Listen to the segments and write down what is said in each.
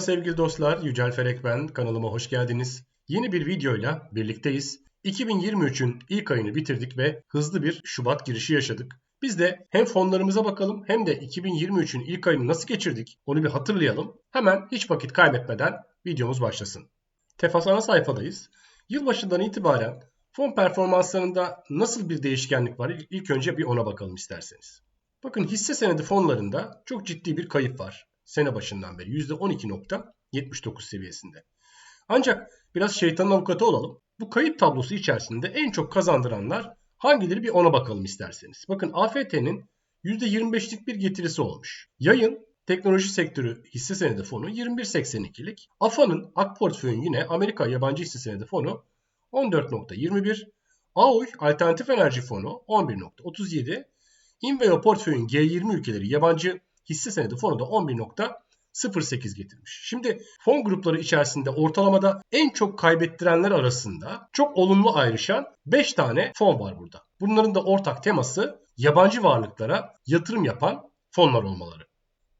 Sevgili dostlar, Yücel Ferek ben. Kanalıma hoş geldiniz. Yeni bir videoyla birlikteyiz. 2023'ün ilk ayını bitirdik ve hızlı bir Şubat girişi yaşadık. Biz de hem fonlarımıza bakalım hem de 2023'ün ilk ayını nasıl geçirdik onu bir hatırlayalım. Hemen hiç vakit kaybetmeden videomuz başlasın. Tefas ana sayfadayız. Yılbaşından itibaren fon performanslarında nasıl bir değişkenlik var? İlk önce bir ona bakalım isterseniz. Bakın hisse senedi fonlarında çok ciddi bir kayıp var. Sene başından beri %12.79 seviyesinde. Ancak biraz şeytanın avukatı olalım. Bu kayıp tablosu içerisinde en çok kazandıranlar hangileri bir ona bakalım isterseniz. Bakın AFT'nin %25'lik bir getirisi olmuş. Yayın teknoloji sektörü hisse senedi fonu 21.82'lik. AFA'nın AK portföyün yine Amerika yabancı hisse senedi fonu 14.21. AOY alternatif enerji fonu 11.37. Inveo portföyün G20 ülkeleri yabancı hisse senedi fonu da 11.08 getirmiş. Şimdi fon grupları içerisinde ortalamada en çok kaybettirenler arasında çok olumlu ayrışan 5 tane fon var burada. Bunların da ortak teması yabancı varlıklara yatırım yapan fonlar olmaları.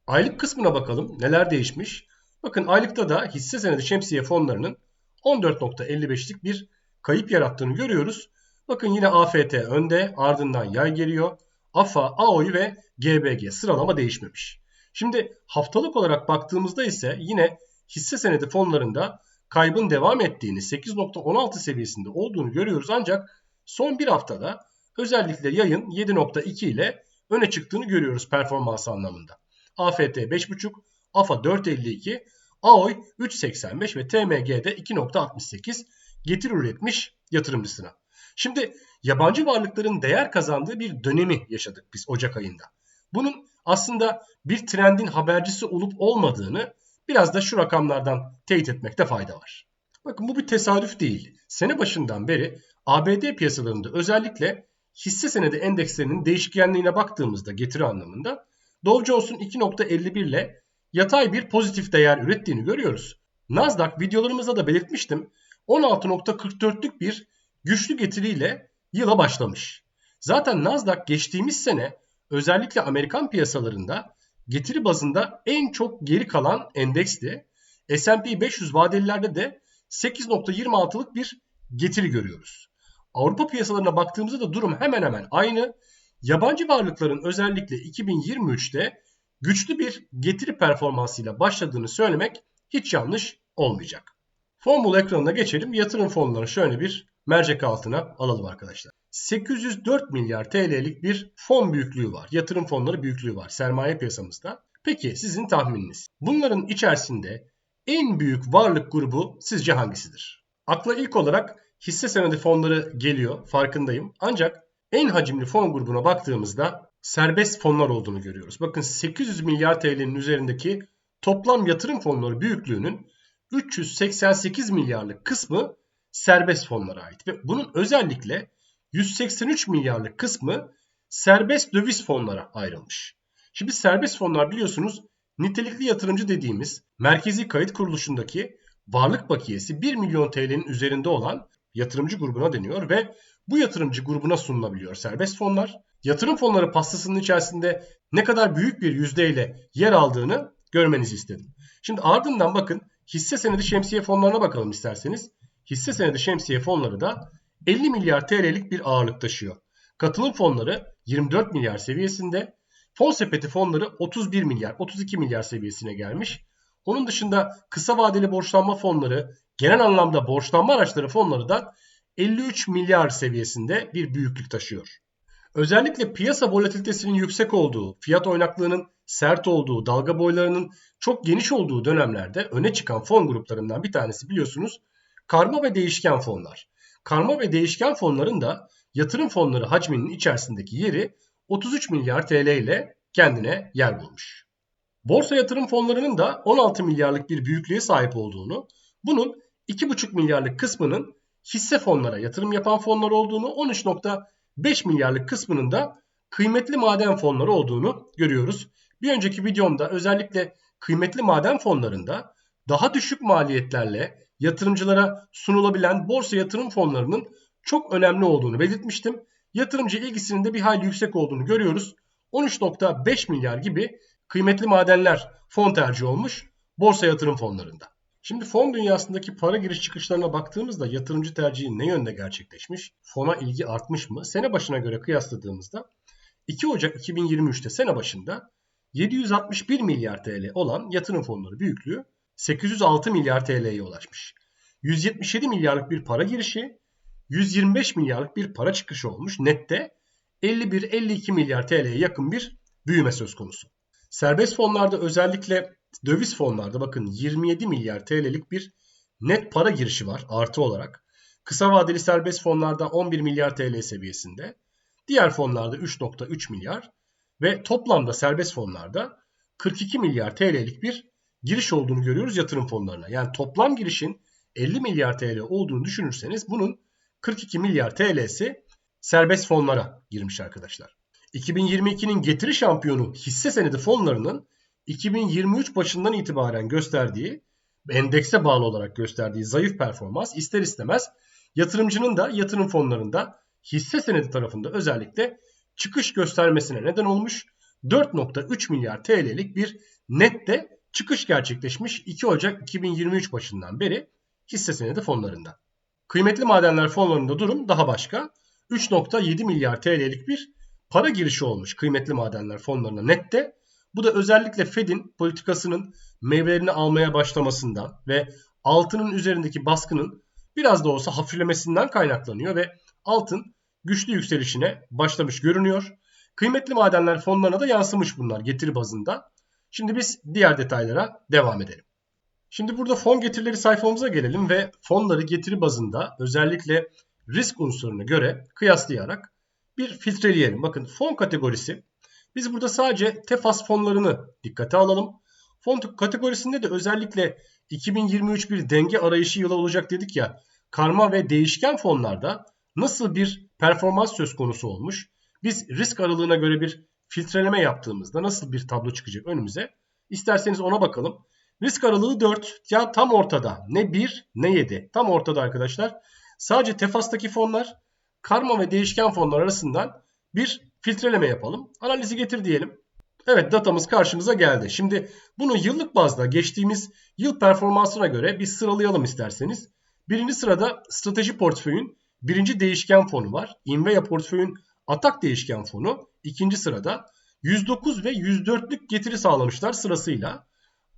Aylık kısmına bakalım neler değişmiş. Bakın aylıkta da hisse senedi şemsiye fonlarının 14.55'lik bir kayıp yarattığını görüyoruz. Bakın yine AFT önde ardından yay geliyor. AFA, AOY ve GBG sıralama değişmemiş. Şimdi haftalık olarak baktığımızda ise yine hisse senedi fonlarında kaybın devam ettiğini 8.16 seviyesinde olduğunu görüyoruz ancak son bir haftada özellikle yayın 7.2 ile öne çıktığını görüyoruz performans anlamında. AFT 5.5, AFA 4.52, AOY 3.85 ve TMG'de 2.68 getir üretmiş yatırımcısına. Şimdi yabancı varlıkların değer kazandığı bir dönemi yaşadık biz Ocak ayında. Bunun aslında bir trendin habercisi olup olmadığını biraz da şu rakamlardan teyit etmekte fayda var. Bakın bu bir tesadüf değil. Sene başından beri ABD piyasalarında özellikle hisse senedi endekslerinin değişkenliğine baktığımızda getiri anlamında Dow Jones'un 2.51 ile yatay bir pozitif değer ürettiğini görüyoruz. Nasdaq videolarımızda da belirtmiştim 16.44'lük bir güçlü getiriyle yıla başlamış. Zaten Nasdaq geçtiğimiz sene özellikle Amerikan piyasalarında getiri bazında en çok geri kalan endeksti. S&P 500 vadelilerde de 8.26'lık bir getiri görüyoruz. Avrupa piyasalarına baktığımızda da durum hemen hemen aynı. Yabancı varlıkların özellikle 2023'te güçlü bir getiri performansıyla başladığını söylemek hiç yanlış olmayacak. Fon ekranına geçelim. Yatırım fonlarını şöyle bir mercek altına alalım arkadaşlar. 804 milyar TL'lik bir fon büyüklüğü var. Yatırım fonları büyüklüğü var sermaye piyasamızda. Peki sizin tahmininiz? Bunların içerisinde en büyük varlık grubu sizce hangisidir? Akla ilk olarak hisse senedi fonları geliyor farkındayım. Ancak en hacimli fon grubuna baktığımızda serbest fonlar olduğunu görüyoruz. Bakın 800 milyar TL'nin üzerindeki toplam yatırım fonları büyüklüğünün 388 milyarlık kısmı serbest fonlara ait ve bunun özellikle 183 milyarlık kısmı serbest döviz fonlara ayrılmış. Şimdi serbest fonlar biliyorsunuz nitelikli yatırımcı dediğimiz merkezi kayıt kuruluşundaki varlık bakiyesi 1 milyon TL'nin üzerinde olan yatırımcı grubuna deniyor ve bu yatırımcı grubuna sunulabiliyor serbest fonlar. Yatırım fonları pastasının içerisinde ne kadar büyük bir yüzdeyle yer aldığını görmenizi istedim. Şimdi ardından bakın hisse senedi şemsiye fonlarına bakalım isterseniz hisse senedi şemsiye fonları da 50 milyar TL'lik bir ağırlık taşıyor. Katılım fonları 24 milyar seviyesinde, fon sepeti fonları 31 milyar, 32 milyar seviyesine gelmiş. Onun dışında kısa vadeli borçlanma fonları, genel anlamda borçlanma araçları fonları da 53 milyar seviyesinde bir büyüklük taşıyor. Özellikle piyasa volatilitesinin yüksek olduğu, fiyat oynaklığının sert olduğu, dalga boylarının çok geniş olduğu dönemlerde öne çıkan fon gruplarından bir tanesi biliyorsunuz Karma ve değişken fonlar. Karma ve değişken fonların da yatırım fonları hacminin içerisindeki yeri 33 milyar TL ile kendine yer bulmuş. Borsa yatırım fonlarının da 16 milyarlık bir büyüklüğe sahip olduğunu, bunun 2,5 milyarlık kısmının hisse fonlara yatırım yapan fonlar olduğunu, 13.5 milyarlık kısmının da kıymetli maden fonları olduğunu görüyoruz. Bir önceki videomda özellikle kıymetli maden fonlarında daha düşük maliyetlerle yatırımcılara sunulabilen borsa yatırım fonlarının çok önemli olduğunu belirtmiştim. Yatırımcı ilgisinin de bir hayli yüksek olduğunu görüyoruz. 13.5 milyar gibi kıymetli madenler fon tercih olmuş. borsa yatırım fonlarında. Şimdi fon dünyasındaki para giriş çıkışlarına baktığımızda yatırımcı tercihi ne yönde gerçekleşmiş? Fona ilgi artmış mı? Sene başına göre kıyasladığımızda 2 Ocak 2023'te sene başında 761 milyar TL olan yatırım fonları büyüklüğü 806 milyar TL'ye ulaşmış. 177 milyarlık bir para girişi, 125 milyarlık bir para çıkışı olmuş. Nette 51-52 milyar TL'ye yakın bir büyüme söz konusu. Serbest fonlarda özellikle döviz fonlarda bakın 27 milyar TL'lik bir net para girişi var artı olarak. Kısa vadeli serbest fonlarda 11 milyar TL seviyesinde. Diğer fonlarda 3.3 milyar ve toplamda serbest fonlarda 42 milyar TL'lik bir giriş olduğunu görüyoruz yatırım fonlarına. Yani toplam girişin 50 milyar TL olduğunu düşünürseniz bunun 42 milyar TL'si serbest fonlara girmiş arkadaşlar. 2022'nin getiri şampiyonu hisse senedi fonlarının 2023 başından itibaren gösterdiği, endekse bağlı olarak gösterdiği zayıf performans ister istemez yatırımcının da yatırım fonlarında hisse senedi tarafında özellikle çıkış göstermesine neden olmuş 4.3 milyar TL'lik bir nette çıkış gerçekleşmiş 2 Ocak 2023 başından beri hisse senedi fonlarında. Kıymetli madenler fonlarında durum daha başka. 3.7 milyar TL'lik bir para girişi olmuş kıymetli madenler fonlarına nette. Bu da özellikle Fed'in politikasının meyvelerini almaya başlamasından ve altının üzerindeki baskının biraz da olsa hafiflemesinden kaynaklanıyor ve altın güçlü yükselişine başlamış görünüyor. Kıymetli madenler fonlarına da yansımış bunlar getiri bazında. Şimdi biz diğer detaylara devam edelim. Şimdi burada fon getirileri sayfamıza gelelim ve fonları getiri bazında özellikle risk unsuruna göre kıyaslayarak bir filtreleyelim. Bakın fon kategorisi biz burada sadece tefas fonlarını dikkate alalım. Fon kategorisinde de özellikle 2023 bir denge arayışı yılı olacak dedik ya. Karma ve değişken fonlarda nasıl bir performans söz konusu olmuş? Biz risk aralığına göre bir filtreleme yaptığımızda nasıl bir tablo çıkacak önümüze? İsterseniz ona bakalım. Risk aralığı 4 ya tam ortada. Ne 1 ne 7. Tam ortada arkadaşlar. Sadece tefastaki fonlar karma ve değişken fonlar arasından bir filtreleme yapalım. Analizi getir diyelim. Evet datamız karşımıza geldi. Şimdi bunu yıllık bazda geçtiğimiz yıl performansına göre bir sıralayalım isterseniz. Birinci sırada strateji portföyün birinci değişken fonu var. Invea portföyün atak değişken fonu ikinci sırada 109 ve 104'lük getiri sağlamışlar sırasıyla.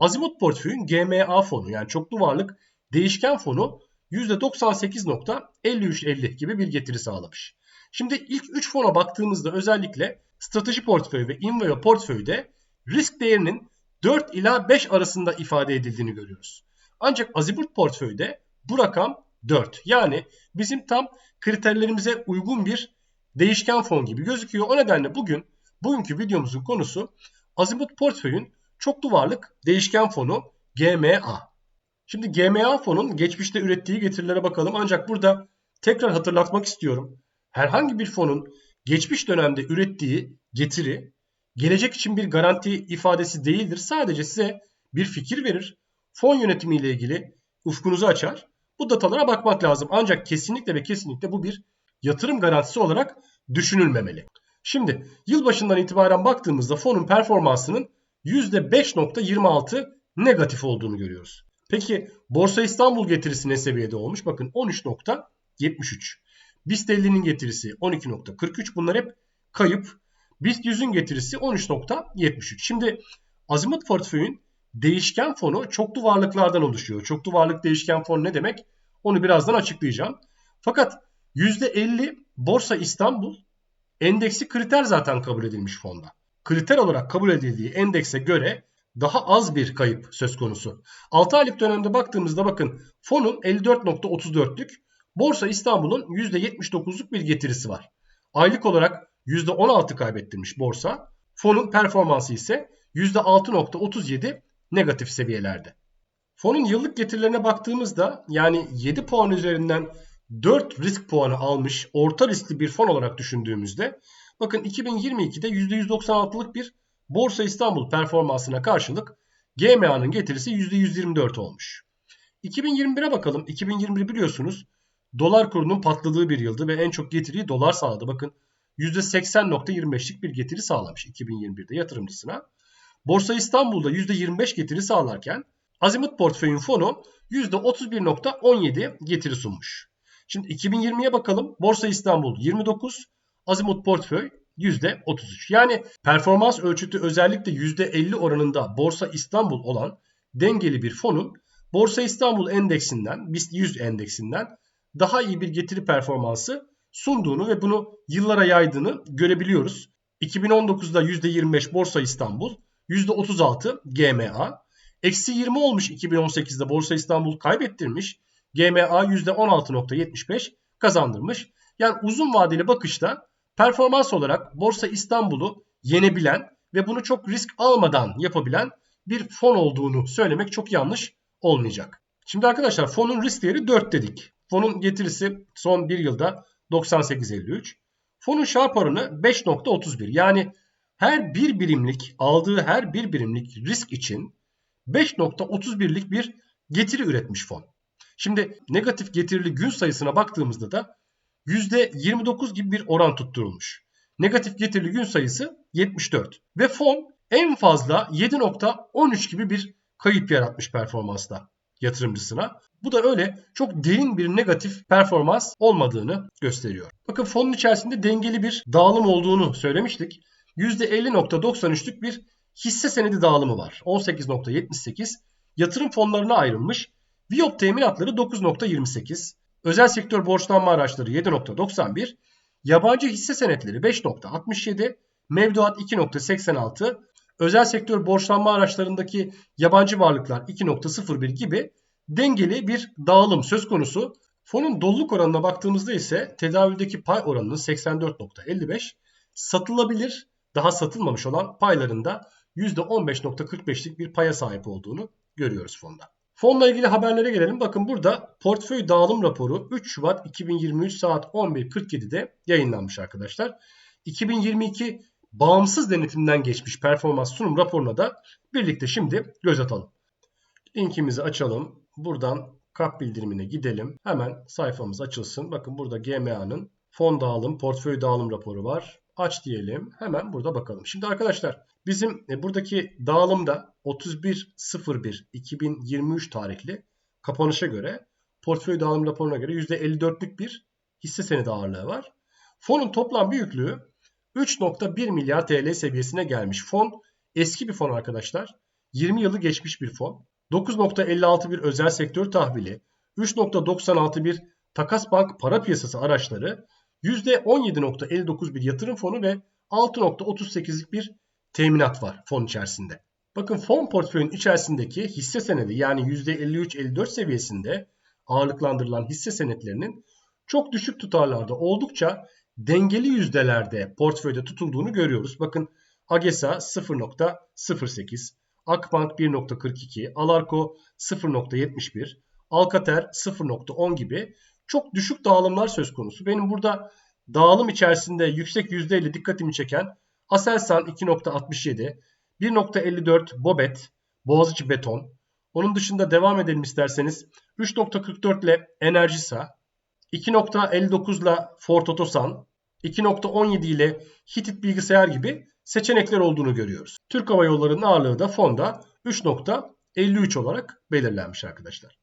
Azimut portföyün GMA fonu yani çoklu varlık değişken fonu %98.5350 gibi bir getiri sağlamış. Şimdi ilk 3 fona baktığımızda özellikle strateji portföyü ve Inveo portföyde risk değerinin 4 ila 5 arasında ifade edildiğini görüyoruz. Ancak Azimut portföyde bu rakam 4. Yani bizim tam kriterlerimize uygun bir değişken fon gibi gözüküyor. O nedenle bugün bugünkü videomuzun konusu Azimut portföyün çoklu varlık değişken fonu GMA. Şimdi GMA fonun geçmişte ürettiği getirilere bakalım. Ancak burada tekrar hatırlatmak istiyorum. Herhangi bir fonun geçmiş dönemde ürettiği getiri gelecek için bir garanti ifadesi değildir. Sadece size bir fikir verir. Fon yönetimi ile ilgili ufkunuzu açar. Bu datalara bakmak lazım. Ancak kesinlikle ve kesinlikle bu bir yatırım garantisi olarak düşünülmemeli. Şimdi yılbaşından itibaren baktığımızda fonun performansının %5.26 negatif olduğunu görüyoruz. Peki Borsa İstanbul getirisi ne seviyede olmuş? Bakın 13.73. BIST 50'nin getirisi 12.43. Bunlar hep kayıp. BIST 100'ün getirisi 13.73. Şimdi azimut portföyün değişken fonu çoklu varlıklardan oluşuyor. Çoklu varlık değişken fon ne demek? Onu birazdan açıklayacağım. Fakat %50 Borsa İstanbul endeksi kriter zaten kabul edilmiş fonda. Kriter olarak kabul edildiği endekse göre daha az bir kayıp söz konusu. 6 aylık dönemde baktığımızda bakın fonun 54.34'lük Borsa İstanbul'un %79'luk bir getirisi var. Aylık olarak %16 kaybettirmiş borsa. Fonun performansı ise %6.37 negatif seviyelerde. Fonun yıllık getirilerine baktığımızda yani 7 puan üzerinden 4 risk puanı almış orta riskli bir fon olarak düşündüğümüzde bakın 2022'de %196'lık bir Borsa İstanbul performansına karşılık GMA'nın getirisi %124 olmuş. 2021'e bakalım. 2021 biliyorsunuz dolar kurunun patladığı bir yıldı ve en çok getiriyi dolar sağladı. Bakın %80.25'lik bir getiri sağlamış 2021'de yatırımcısına. Borsa İstanbul'da %25 getiri sağlarken Azimut portföyün fonu %31.17 getiri sunmuş. Şimdi 2020'ye bakalım. Borsa İstanbul 29, Azimut portföy %33. Yani performans ölçütü özellikle %50 oranında Borsa İstanbul olan dengeli bir fonun Borsa İstanbul endeksinden, BIST 100 endeksinden daha iyi bir getiri performansı sunduğunu ve bunu yıllara yaydığını görebiliyoruz. 2019'da %25 Borsa İstanbul, %36 GMA. Eksi 20 olmuş 2018'de Borsa İstanbul kaybettirmiş. GMA %16.75 kazandırmış. Yani uzun vadeli bakışta performans olarak Borsa İstanbul'u yenebilen ve bunu çok risk almadan yapabilen bir fon olduğunu söylemek çok yanlış olmayacak. Şimdi arkadaşlar fonun risk değeri 4 dedik. Fonun getirisi son bir yılda 98.53. Fonun Sharp oranı 5.31. Yani her bir birimlik aldığı her bir birimlik risk için 5.31'lik bir getiri üretmiş fon. Şimdi negatif getirili gün sayısına baktığımızda da %29 gibi bir oran tutturulmuş. Negatif getirili gün sayısı 74 ve fon en fazla 7.13 gibi bir kayıp yaratmış performansta yatırımcısına. Bu da öyle çok derin bir negatif performans olmadığını gösteriyor. Bakın fonun içerisinde dengeli bir dağılım olduğunu söylemiştik. %50.93'lük bir hisse senedi dağılımı var. 18.78 yatırım fonlarına ayrılmış. Viyop teminatları 9.28, özel sektör borçlanma araçları 7.91, yabancı hisse senetleri 5.67, mevduat 2.86, özel sektör borçlanma araçlarındaki yabancı varlıklar 2.01 gibi dengeli bir dağılım söz konusu. Fonun doluluk oranına baktığımızda ise tedavüldeki pay oranının 84.55, satılabilir daha satılmamış olan paylarında %15.45'lik bir paya sahip olduğunu görüyoruz fonda. Fonla ilgili haberlere gelelim. Bakın burada portföy dağılım raporu 3 Şubat 2023 saat 11.47'de yayınlanmış arkadaşlar. 2022 bağımsız denetimden geçmiş performans sunum raporuna da birlikte şimdi göz atalım. Linkimizi açalım. Buradan kap bildirimine gidelim. Hemen sayfamız açılsın. Bakın burada GMA'nın fon dağılım, portföy dağılım raporu var. Aç diyelim. Hemen burada bakalım. Şimdi arkadaşlar bizim e, buradaki dağılımda 31.01.2023 tarihli kapanışa göre portföy dağılım raporuna göre %54'lük bir hisse senedi ağırlığı var. Fonun toplam büyüklüğü 3.1 milyar TL seviyesine gelmiş. Fon eski bir fon arkadaşlar. 20 yılı geçmiş bir fon. 9.56 bir özel sektör tahvili, 3.96 bir takas bank para piyasası araçları, %17.59 bir yatırım fonu ve 6.38'lik bir teminat var fon içerisinde. Bakın fon portföyün içerisindeki hisse senedi yani %53-54 seviyesinde ağırlıklandırılan hisse senetlerinin çok düşük tutarlarda oldukça dengeli yüzdelerde portföyde tutulduğunu görüyoruz. Bakın AGESA 0.08, Akbank 1.42, Alarko 0.71, Alcatel 0.10 gibi çok düşük dağılımlar söz konusu. Benim burada dağılım içerisinde yüksek yüzdeyle dikkatimi çeken Aselsan 2.67, 1.54 Bobet, Boğaziçi Beton. Onun dışında devam edelim isterseniz. 3.44 ile Enerjisa, 2.59 ile Ford Otosan, 2.17 ile Hitit Bilgisayar gibi seçenekler olduğunu görüyoruz. Türk Hava Yolları'nın ağırlığı da fonda 3.53 olarak belirlenmiş arkadaşlar.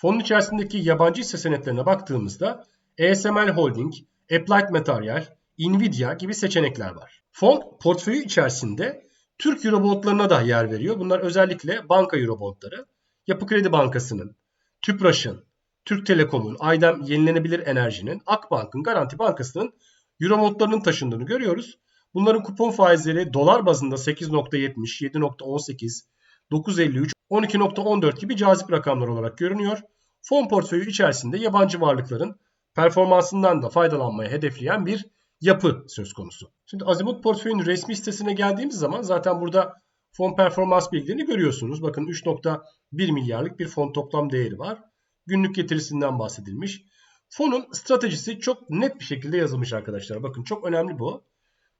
Fonun içerisindeki yabancı hisse senetlerine baktığımızda ASML Holding, Applied Material, Nvidia gibi seçenekler var. Fon portföyü içerisinde Türk Eurobondlarına da yer veriyor. Bunlar özellikle banka Eurobondları. Yapı Kredi Bankası'nın, Tüpraş'ın, Türk Telekom'un, Aydem Yenilenebilir Enerji'nin, Akbank'ın, Garanti Bankası'nın Eurobondlarının taşındığını görüyoruz. Bunların kupon faizleri dolar bazında 8.70, 7.18, 9.53, 12.14 gibi cazip rakamlar olarak görünüyor. Fon portföyü içerisinde yabancı varlıkların performansından da faydalanmaya hedefleyen bir yapı söz konusu. Şimdi Azimut portföyün resmi sitesine geldiğimiz zaman zaten burada fon performans bilgilerini görüyorsunuz. Bakın 3.1 milyarlık bir fon toplam değeri var. Günlük getirisinden bahsedilmiş. Fonun stratejisi çok net bir şekilde yazılmış arkadaşlar. Bakın çok önemli bu.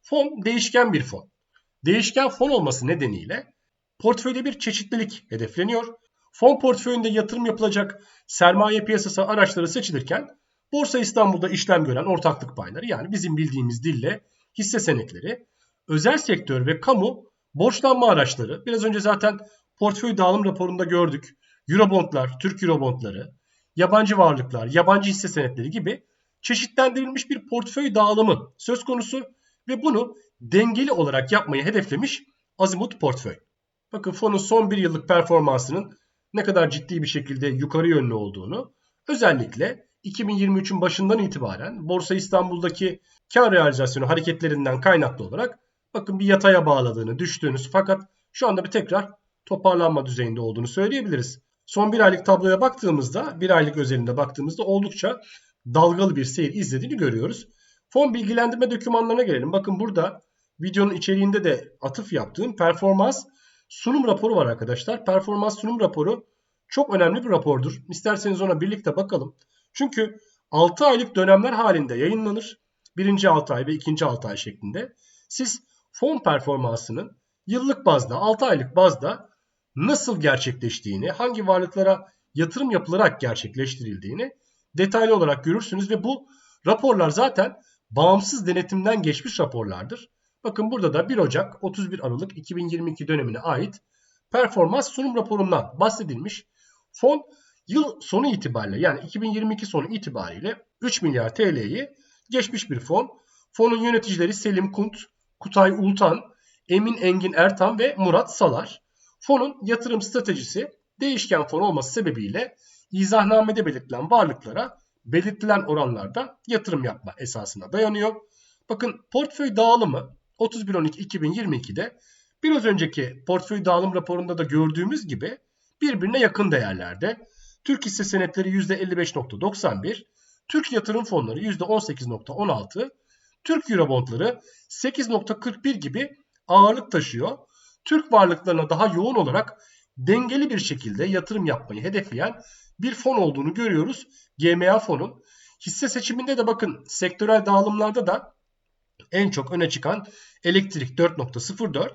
Fon değişken bir fon. Değişken fon olması nedeniyle portföyde bir çeşitlilik hedefleniyor. Fon portföyünde yatırım yapılacak sermaye piyasası araçları seçilirken Borsa İstanbul'da işlem gören ortaklık payları yani bizim bildiğimiz dille hisse senetleri, özel sektör ve kamu borçlanma araçları biraz önce zaten portföy dağılım raporunda gördük. Eurobondlar, Türk Eurobondları, yabancı varlıklar, yabancı hisse senetleri gibi çeşitlendirilmiş bir portföy dağılımı söz konusu ve bunu dengeli olarak yapmayı hedeflemiş Azimut portföy. Bakın fonun son bir yıllık performansının ne kadar ciddi bir şekilde yukarı yönlü olduğunu özellikle 2023'ün başından itibaren Borsa İstanbul'daki kar realizasyonu hareketlerinden kaynaklı olarak bakın bir yataya bağladığını, düştüğünüz fakat şu anda bir tekrar toparlanma düzeyinde olduğunu söyleyebiliriz. Son bir aylık tabloya baktığımızda, bir aylık özelinde baktığımızda oldukça dalgalı bir seyir izlediğini görüyoruz. Fon bilgilendirme dokümanlarına gelelim. Bakın burada videonun içeriğinde de atıf yaptığım performans sunum raporu var arkadaşlar. Performans sunum raporu çok önemli bir rapordur. İsterseniz ona birlikte bakalım. Çünkü 6 aylık dönemler halinde yayınlanır. Birinci 6 ay ve ikinci 6 ay şeklinde. Siz fon performansının yıllık bazda, 6 aylık bazda nasıl gerçekleştiğini, hangi varlıklara yatırım yapılarak gerçekleştirildiğini detaylı olarak görürsünüz ve bu raporlar zaten bağımsız denetimden geçmiş raporlardır. Bakın burada da 1 Ocak 31 Aralık 2022 dönemine ait performans sunum raporundan bahsedilmiş. Fon yıl sonu itibariyle yani 2022 sonu itibariyle 3 milyar TL'yi geçmiş bir fon. Fonun yöneticileri Selim Kunt, Kutay Ultan, Emin Engin Ertan ve Murat Salar. Fonun yatırım stratejisi değişken fon olması sebebiyle izahnamede belirtilen varlıklara belirtilen oranlarda yatırım yapma esasına dayanıyor. Bakın portföy dağılımı 31.12.2022'de biraz önceki portföy dağılım raporunda da gördüğümüz gibi birbirine yakın değerlerde. Türk hisse senetleri %55.91, Türk yatırım fonları %18.16, Türk Eurobondları 8.41 gibi ağırlık taşıyor. Türk varlıklarına daha yoğun olarak dengeli bir şekilde yatırım yapmayı hedefleyen bir fon olduğunu görüyoruz. GMA fonun. Hisse seçiminde de bakın sektörel dağılımlarda da en çok öne çıkan elektrik 4.04,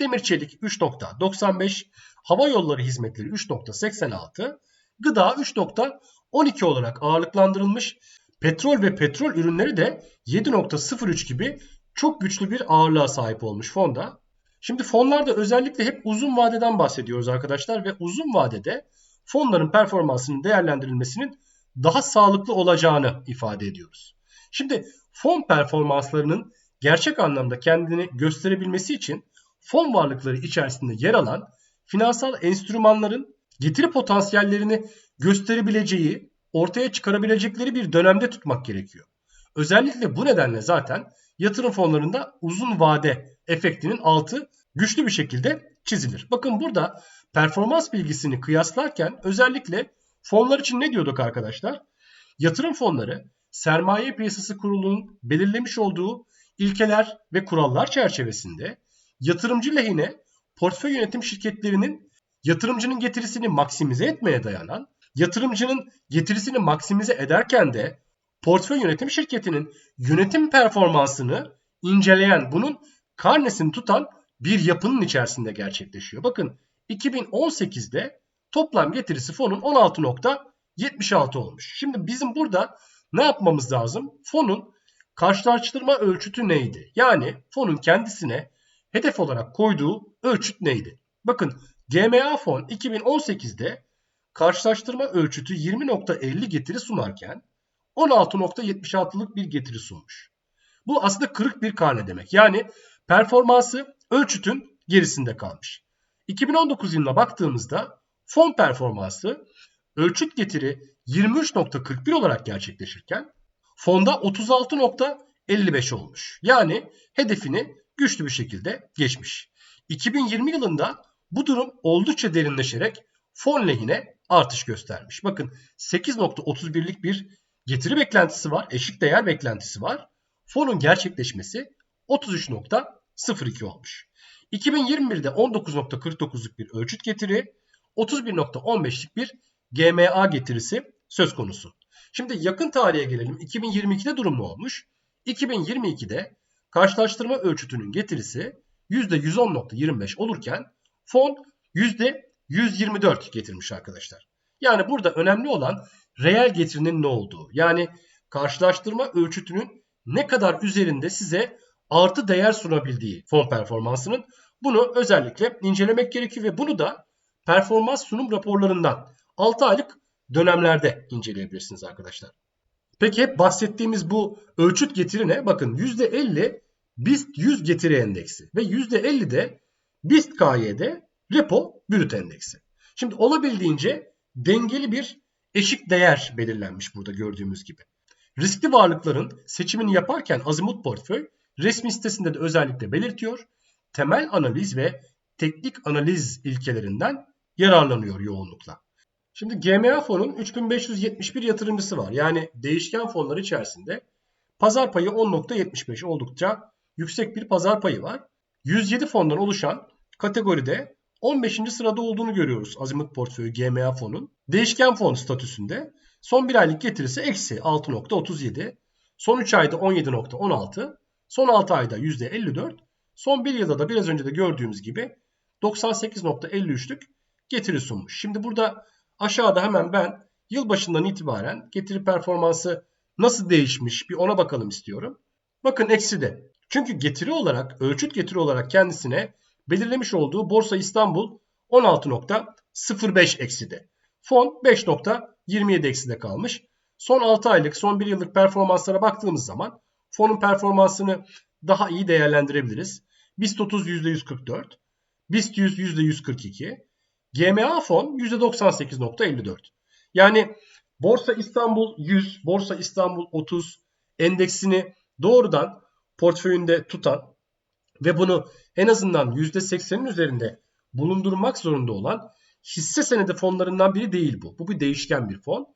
demir çelik 3.95, hava yolları hizmetleri 3.86, gıda 3.12 olarak ağırlıklandırılmış. Petrol ve petrol ürünleri de 7.03 gibi çok güçlü bir ağırlığa sahip olmuş fonda. Şimdi fonlarda özellikle hep uzun vadeden bahsediyoruz arkadaşlar ve uzun vadede fonların performansının değerlendirilmesinin daha sağlıklı olacağını ifade ediyoruz. Şimdi fon performanslarının gerçek anlamda kendini gösterebilmesi için fon varlıkları içerisinde yer alan finansal enstrümanların getiri potansiyellerini gösterebileceği, ortaya çıkarabilecekleri bir dönemde tutmak gerekiyor. Özellikle bu nedenle zaten yatırım fonlarında uzun vade efektinin altı güçlü bir şekilde çizilir. Bakın burada performans bilgisini kıyaslarken özellikle fonlar için ne diyorduk arkadaşlar? Yatırım fonları sermaye piyasası kurulunun belirlemiş olduğu ilkeler ve kurallar çerçevesinde yatırımcı lehine portföy yönetim şirketlerinin yatırımcının getirisini maksimize etmeye dayanan, yatırımcının getirisini maksimize ederken de portföy yönetim şirketinin yönetim performansını inceleyen, bunun karnesini tutan bir yapının içerisinde gerçekleşiyor. Bakın 2018'de toplam getirisi fonun 16.76 olmuş. Şimdi bizim burada ne yapmamız lazım? Fonun karşılaştırma ölçütü neydi? Yani fonun kendisine hedef olarak koyduğu ölçüt neydi? Bakın GMA fon 2018'de karşılaştırma ölçütü 20.50 getiri sunarken 16.76'lık bir getiri sunmuş. Bu aslında kırık bir karne demek. Yani performansı ölçütün gerisinde kalmış. 2019 yılına baktığımızda fon performansı ölçüt getiri 23.41 olarak gerçekleşirken fonda 36.55 olmuş. Yani hedefini güçlü bir şekilde geçmiş. 2020 yılında bu durum oldukça derinleşerek fon lehine artış göstermiş. Bakın 8.31'lik bir getiri beklentisi var, eşik değer beklentisi var. Fonun gerçekleşmesi 33.02 olmuş. 2021'de 19.49'luk bir ölçüt getiri, 31.15'lik bir GMA getirisi söz konusu. Şimdi yakın tarihe gelelim. 2022'de durum ne olmuş? 2022'de karşılaştırma ölçütünün getirisi %110.25 olurken fon %124 getirmiş arkadaşlar. Yani burada önemli olan reel getirinin ne olduğu. Yani karşılaştırma ölçütünün ne kadar üzerinde size artı değer sunabildiği fon performansının bunu özellikle incelemek gerekiyor ve bunu da performans sunum raporlarından 6 aylık dönemlerde inceleyebilirsiniz arkadaşlar. Peki hep bahsettiğimiz bu ölçüt getiri ne? Bakın %50 BIST 100 getiri endeksi ve %50 de BIST KYD repo brüt endeksi. Şimdi olabildiğince dengeli bir eşik değer belirlenmiş burada gördüğümüz gibi. Riskli varlıkların seçimini yaparken Azimut Portföy resmi sitesinde de özellikle belirtiyor. Temel analiz ve teknik analiz ilkelerinden yararlanıyor yoğunlukla. Şimdi GMA fonun 3571 yatırımcısı var. Yani değişken fonlar içerisinde pazar payı 10.75 oldukça yüksek bir pazar payı var. 107 fondan oluşan kategoride 15. sırada olduğunu görüyoruz Azimut Portföyü GMA fonun. Değişken fon statüsünde son bir aylık getirisi eksi 6.37, son 3 ayda 17.16, son 6 ayda %54, son 1 yılda da biraz önce de gördüğümüz gibi 98.53'lük getiri sunmuş. Şimdi burada aşağıda hemen ben yılbaşından itibaren getiri performansı nasıl değişmiş bir ona bakalım istiyorum. Bakın eksi de. Çünkü getiri olarak, ölçüt getiri olarak kendisine belirlemiş olduğu Borsa İstanbul 16.05 ekside. Fon 5.27 ekside kalmış. Son 6 aylık, son 1 yıllık performanslara baktığımız zaman fonun performansını daha iyi değerlendirebiliriz. BIST 30 %144, BIST 100 %142, GMA fon %98.54. Yani Borsa İstanbul 100, Borsa İstanbul 30 endeksini doğrudan portföyünde tutan ve bunu en azından %80'in üzerinde bulundurmak zorunda olan hisse senedi fonlarından biri değil bu. Bu bir değişken bir fon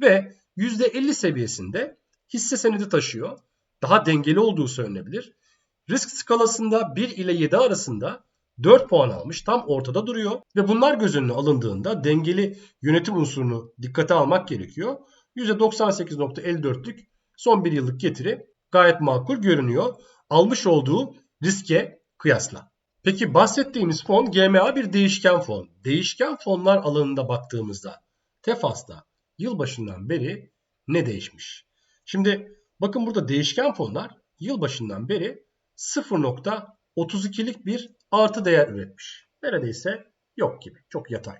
ve %50 seviyesinde hisse senedi taşıyor. Daha dengeli olduğu söylenebilir. Risk skalasında 1 ile 7 arasında 4 puan almış. Tam ortada duruyor ve bunlar göz önüne alındığında dengeli yönetim unsurunu dikkate almak gerekiyor. %98.54'lük son bir yıllık getiri gayet makul görünüyor. Almış olduğu riske kıyasla. Peki bahsettiğimiz fon GMA bir değişken fon. Değişken fonlar alanında baktığımızda Tefas'ta yılbaşından beri ne değişmiş? Şimdi bakın burada değişken fonlar yılbaşından beri 0.32'lik bir artı değer üretmiş. Neredeyse yok gibi. Çok yatay.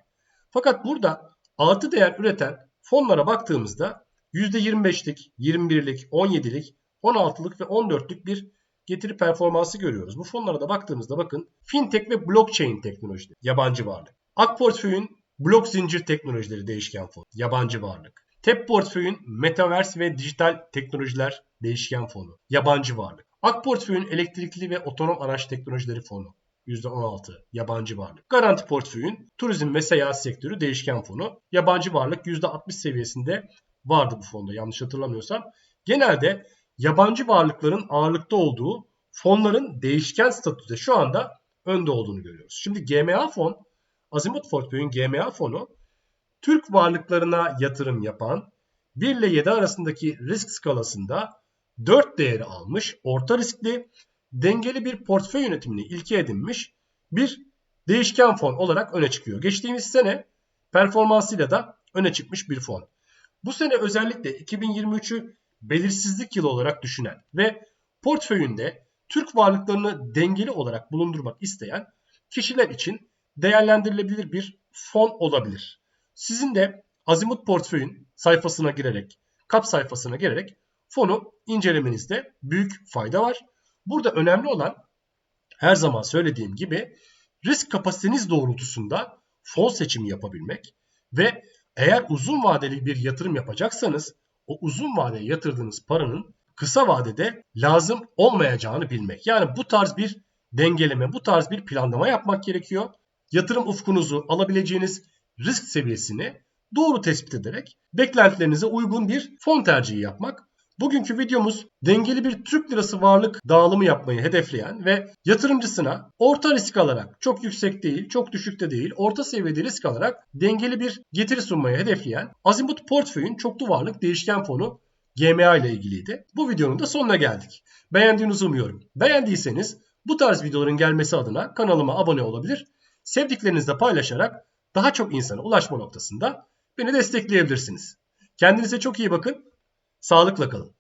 Fakat burada artı değer üreten fonlara baktığımızda %25'lik, 21'lik, 17'lik, 16'lık ve 14'lük bir getiri performansı görüyoruz. Bu fonlara da baktığımızda bakın fintech ve blockchain teknolojileri yabancı varlık. Ak portföyün blok zincir teknolojileri değişken fon yabancı varlık. TEP portföyün metaverse ve dijital teknolojiler değişken fonu yabancı varlık. Ak portföyün elektrikli ve otonom araç teknolojileri fonu %16 yabancı varlık. Garanti portföyün turizm ve seyahat sektörü değişken fonu yabancı varlık %60 seviyesinde vardı bu fonda yanlış hatırlamıyorsam. Genelde yabancı varlıkların ağırlıkta olduğu fonların değişken statüde şu anda önde olduğunu görüyoruz. Şimdi GMA fon, Azimut Portföy'ün GMA fonu Türk varlıklarına yatırım yapan 1 ile 7 arasındaki risk skalasında 4 değeri almış, orta riskli, dengeli bir portföy yönetimini ilke edinmiş bir değişken fon olarak öne çıkıyor. Geçtiğimiz sene performansıyla da öne çıkmış bir fon. Bu sene özellikle 2023'ü belirsizlik yılı olarak düşünen ve portföyünde Türk varlıklarını dengeli olarak bulundurmak isteyen kişiler için değerlendirilebilir bir fon olabilir. Sizin de Azimut Portföy'ün sayfasına girerek, kap sayfasına girerek fonu incelemenizde büyük fayda var. Burada önemli olan her zaman söylediğim gibi risk kapasiteniz doğrultusunda fon seçimi yapabilmek ve eğer uzun vadeli bir yatırım yapacaksanız o uzun vadeye yatırdığınız paranın kısa vadede lazım olmayacağını bilmek. Yani bu tarz bir dengeleme, bu tarz bir planlama yapmak gerekiyor. Yatırım ufkunuzu alabileceğiniz risk seviyesini doğru tespit ederek beklentilerinize uygun bir fon tercihi yapmak. Bugünkü videomuz dengeli bir Türk lirası varlık dağılımı yapmayı hedefleyen ve yatırımcısına orta risk alarak çok yüksek değil, çok düşük de değil, orta seviyede risk alarak dengeli bir getiri sunmayı hedefleyen Azimut Portföy'ün çoklu varlık değişken fonu GMA ile ilgiliydi. Bu videonun da sonuna geldik. Beğendiğinizi umuyorum. Beğendiyseniz bu tarz videoların gelmesi adına kanalıma abone olabilir, sevdiklerinizle paylaşarak daha çok insana ulaşma noktasında beni destekleyebilirsiniz. Kendinize çok iyi bakın. Sağlıkla kalın.